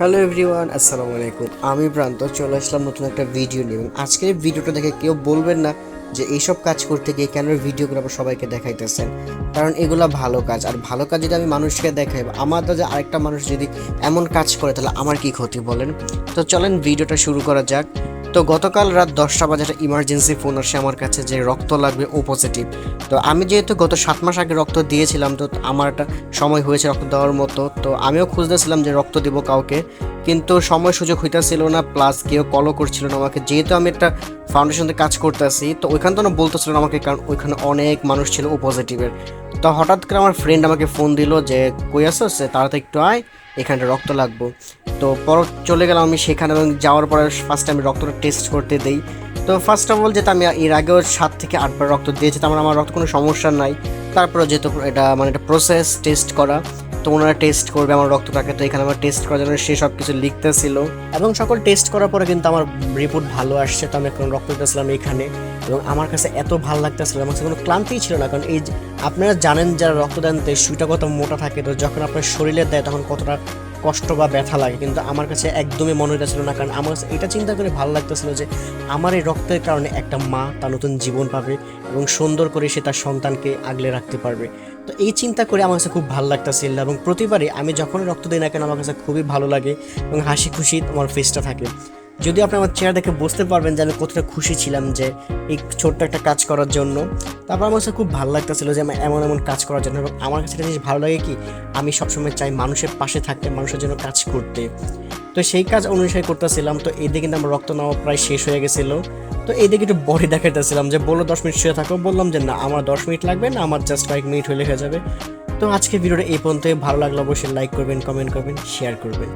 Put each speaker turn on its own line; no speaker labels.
Hello everyone আসসালামু আলাইকুম আমি প্রান্ত চলে আসলাম নতুন একটা ভিডিও নিয়ে। এবং আজকের ভিডিওটা দেখে কেউ বলবেন না যে এইসব কাজ করতে গিয়ে কেন ভিডিওগুলো সবাইকে দেখাইতেছেন? কারণ এগুলো ভালো কাজ। আর ভালো কাজ যদি আমি মানুষকে দেখাই, বা আমার যে আরেকটা মানুষ যদি এমন কাজ করে, তাহলে আমার কি ক্ষতি বলেন? তো চলেন ভিডিওটা শুরু করা যাক। তো গতকাল রাত দশটা বাজে একটা ইমার্জেন্সি ফোন আসে আমার কাছে যে রক্ত লাগবে, ও পজিটিভ তো আমি যেহেতু গত সাত মাস আগে রক্ত দিয়েছিলাম, তো আমার একটা সময় হয়েছে রক্ত দেওয়ার মতো। তো আমিও খুঁজতেছিলাম যে রক্ত দিব কাউকে, কিন্তু সময় সুযোগ হইতেছিল না প্লাস কেউ কলও করছিল না আমাকে। যেহেতু আমি একটা ফাউন্ডেশনে কাজ করতেছি, তো ওইখান তো বলতেছিল আমাকে, কারণ ওইখানে অনেক মানুষ ছিল ও পজিটিভের তো হঠাৎ করে আমার ফ্রেন্ড আমাকে ফোন দিল যে, কই আসো সে তাড়াতাড়ি একটু আয়, এখানটা রক্ত লাগবো। তো পর চলে গেলাম আমি সেখানে এবং যাওয়ার পরে ফার্স্ট আমি রক্তটা টেস্ট করতে দেই। তো ফার্স্ট অফ অল যেটা আমি এর আগেও সাত থেকে আটবার রক্ত দিয়েছি, তার মানে আমার রক্ত কোনো সমস্যা নাই। তারপরে যেহেতু এটা মানে একটা প্রসেস টেস্ট করা, তো ওনারা টেস্ট করবে আমার রক্তটাকে, তো এখানে আমার টেস্ট করার জন্য সে সব কিছু লিখতেছিল। এবং সকল টেস্ট করার পরে কিন্তু আমার রিপোর্ট ভালো আসছে, তো আমি এখন রক্ত দিতেছিলাম এখানে। এবং আমার কাছে এত ভালো লাগতেছিল, আমার কাছে কোনো ক্লান্তিই ছিল না, কারণ এই আপনারা জানেন যারা রক্ত দেন তো সুইটা কত মোটা থাকে, তো যখন আপনার শরীরে দেয় তখন কতটা কষ্ট বা ব্যথা লাগে। কিন্তু আমার কাছে একদমই মনে হইতেছিল না, কারণ আমার কাছে এটা চিন্তা করে ভালো লাগতেছিল যে আমার এই রক্তের কারণে একটা মা তার নতুন জীবন পাবে এবং সুন্দর করে সে তার সন্তানকে আগলে রাখতে পারবে। তো এই চিন্তা করে আমার কাছে খুব ভালো লাগতেছিল এবং প্রতিবারই আমি যখন রক্ত দিই না কেন, আমার কাছে খুবই ভালো লাগে এবং হাসি খুশি আমার ফেসটা থাকে। যদি আপনি আমার চেহারা দেখে বুঝতে পারবেন যে আমি কতটা খুশি ছিলাম যে এই ছোট্ট একটা কাজ করার জন্য। তারপর আমার কাছে খুব ভালো লাগতেছিল যে আমি এমন এমন কাজ করার জন্য এবং আমার কাছে একটা জিনিস ভালো লাগে কি, আমি সবসময় চাই মানুষের পাশে থাকতে, মানুষের জন্য কাজ করতে। তো সেই কাজ অনুসারে করতেছিলাম, তো এই দিকে কিন্তু আমার রক্ত নেওয়া প্রায় শেষ হয়ে গেছিল। তো এই দিকে একটু বডি দেখাইতেছিলাম যে বলল দশ মিনিট শুয়ে থাকো, বললাম যে না, আমার দশ মিনিট লাগবে না, আমার জাস্ট কয়েক মিনিট হয়ে যাবে। তো আজকে ভিডিওটা এই পর্যন্ত ভালো লাগলে অবশ্যই লাইক করবেন কমেন্ট করবেন শেয়ার করবেন।